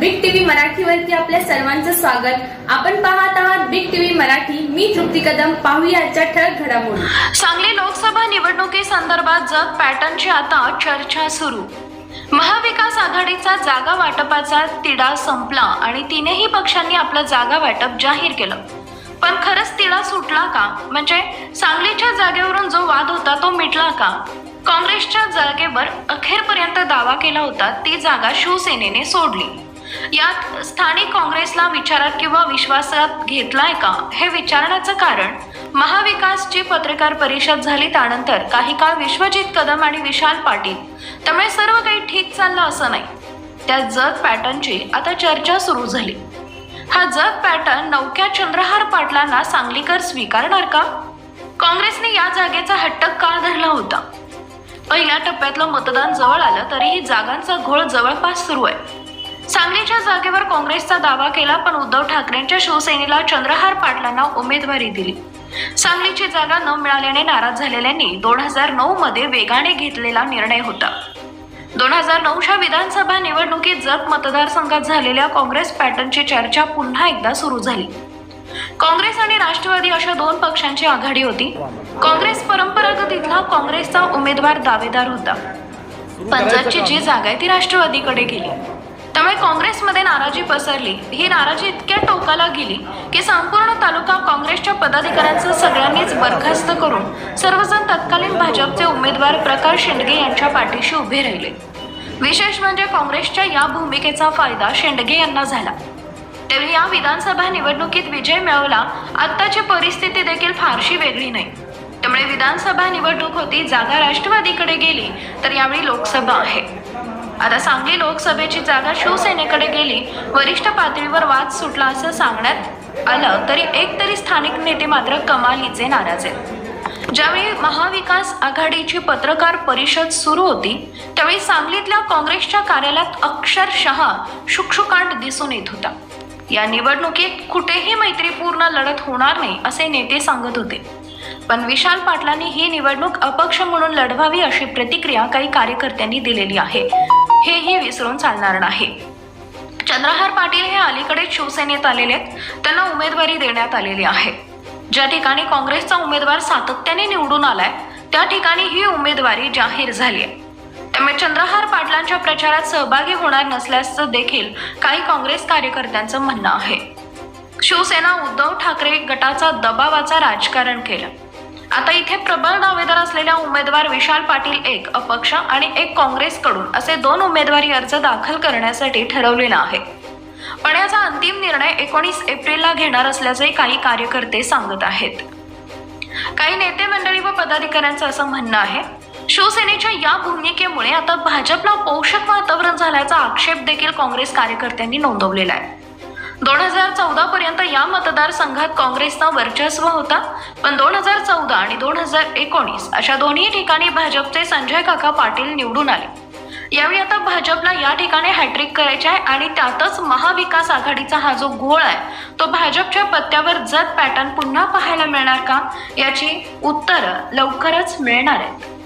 मराठीवरती आपल्या सर्वांचं स्वागत. आपण पाहत आहात बिग टीव्ही मराठी. मी तृप्ती कदम. पाहूया आजच्या ठळक घडामोडी. सांगली लोकसभा निवडणुकीसंदर्भात जग पॅटर्नची आता चर्चा सुरू. महाविकास आघाडीचा जागा वाटपाचा तिढा संपला आणि तीनही पक्षांनी आपलं जागा वाटप जाहीर केलं. पण खरंच तिढा सुटला का? म्हणजे सांगलीच्या जागेवरून जो वाद होता तो मिटला का? काँग्रेसच्या जागेवर अखेरपर्यंत दावा केला होता ती जागा शिवसेनेने सोडली. यात स्थानिक काँग्रेसला विचारात किंवा विश्वासात घेतलाय का? हे विचारण्याचं कारण महाविकासची पत्रकार परिषद झाली त्यानंतर काही काळ विश्वजित कदम आणि विशाल पाटील त्यामुळे सर्व काही ठीक चाललं असं नाही. त्या जग पॅटर्नची आता चर्चा सुरू झाली. हा जग पॅटर्न नौक्या चंद्रहार पाटलांना सांगलीकर स्वीकारणार का? काँग्रेसने या जागेचा हट्ट का धरला होता? पहिल्या टप्प्यातलं मतदान जवळ आलं तरीही जागांचा घोळ जवळपास सुरू आहे. सांगलीच्या जागेवर काँग्रेसचा दावा केला पण उद्धव ठाकरेंच्या शिवसेनेला चंद्रहार पाटलांना उमेदवारी दिली. सांगलीची जागा न मिळाल्याने नाराज झालेल्यांनी दोन हजार नऊ मध्ये वेगाने घेतलेला निर्णय होता. दोन हजार नऊच्या विधानसभा निवडणुकीत जत मतदारसंघात झालेल्या काँग्रेस पॅटर्नची चर्चा पुन्हा एकदा सुरू झाली. काँग्रेस आणि राष्ट्रवादी अशा दोन पक्षांची आघाडी होती. काँग्रेस परंपरागत इथला काँग्रेसचा उमेदवार दावेदार होता. पण जतची जी जागा आहे ती राष्ट्रवादीकडे गेली. त्यामुळे काँग्रेसमध्ये नाराजी पसरली. ही नाराजी इतक्या टोकाला गेली की संपूर्ण तालुका काँग्रेसच्या पदाधिकाऱ्यांचं सगळ्यांनीच बरखास्त करून सर्वजण तत्कालीन भाजपचे उमेदवार प्रकाश शेंडगे यांच्या पाठीशी उभे राहिले. विशेष म्हणजे काँग्रेसच्या या भूमिकेचा फायदा शेंडगे यांना झाला. त्यावेळी या विधानसभा निवडणुकीत विजय मिळवला आत्ताची परिस्थिती देखील फारशी वेगळी नाही. त्यामुळे विधानसभा निवडणूक होती जागा राष्ट्रवादीकडे गेली तर यावेळी लोकसभा आहे. आता सांगली लोकसभेची जागा शिवसेनेकडे गेली. वरिष्ठ पातळीवर वाद सुटला असं सांगण्यात आलं तरी एक तरी स्थानिक नेते मात्र कमालीचे नाराज आहेत. ज्यावेळी महाविकास आघाडीची पत्रकार परिषद सुरू होती त्यावेळी सांगलीतल्या काँग्रेसच्या कार्यालयात अक्षरशः शुकशुकांड दिसून येत होता. या निवडणुकीत कुठेही मैत्रीपूर्ण लढत होणार नाही असे नेते सांगत होते. पण विशाल पाटलांनी ही निवडणूक अपक्ष म्हणून लढवावी अशी प्रतिक्रिया काही कार्यकर्त्यांनी दिलेली आहे. हेही विसरून चालणार नाही. चंद्रहार पाटील हे अलीकडेच शिवसेनेत आलेले आहेत. त्यांना उमेदवारी देण्यात आलेली आहे. ज्या ठिकाणी काँग्रेसचा उमेदवार सातत्याने निवडून आलाय त्या ठिकाणी ही उमेदवारी जाहीर झाली आहे. त्यामुळे चंद्रहार पाटलांच्या प्रचारात सहभागी होणार नसल्याचं देखील काही काँग्रेस कार्यकर्त्यांचं म्हणणं आहे. शिवसेना उद्धव ठाकरे गटाचा दबावाचा राजकारण केलं. आता इथे प्रबळ दावेदार असलेल्या उमेदवार विशाल पाटील एक अपक्ष आणि एक काँग्रेसकडून असे दोन उमेदवारी अर्ज दाखल करण्यासाठी ठरवलेला आहे. पण याचा अंतिम निर्णय एकोणीस एप्रिलला घेणार असल्याचे काही कार्यकर्ते सांगत आहेत. काही नेते मंडळी व पदाधिकाऱ्यांचं असं म्हणणं आहे शिवसेनेच्या या भूमिकेमुळे आता भाजपला पोषक वातावरण झाल्याचा आक्षेप देखील काँग्रेस कार्यकर्त्यांनी नोंदवलेला आहे. दोन हजार चौदा पर्यंत या मतदारसंघात काँग्रेसचा वर्चस्व होता. पण दोन हजार चौदा आणि दोन हजार एकोणीस अशा दोन्ही ठिकाणी भाजपचे संजय काका पाटील निवडून आले. यावेळी आता भाजपला या ठिकाणी हॅट्रिक करायचे आहे आणि त्यातच महाविकास आघाडीचा हा जो घोळ आहे तो भाजपच्या पत्त्यावर जत पॅटर्न पुन्हा पाहायला मिळणार का? याची उत्तरं लवकरच मिळणार आहेत.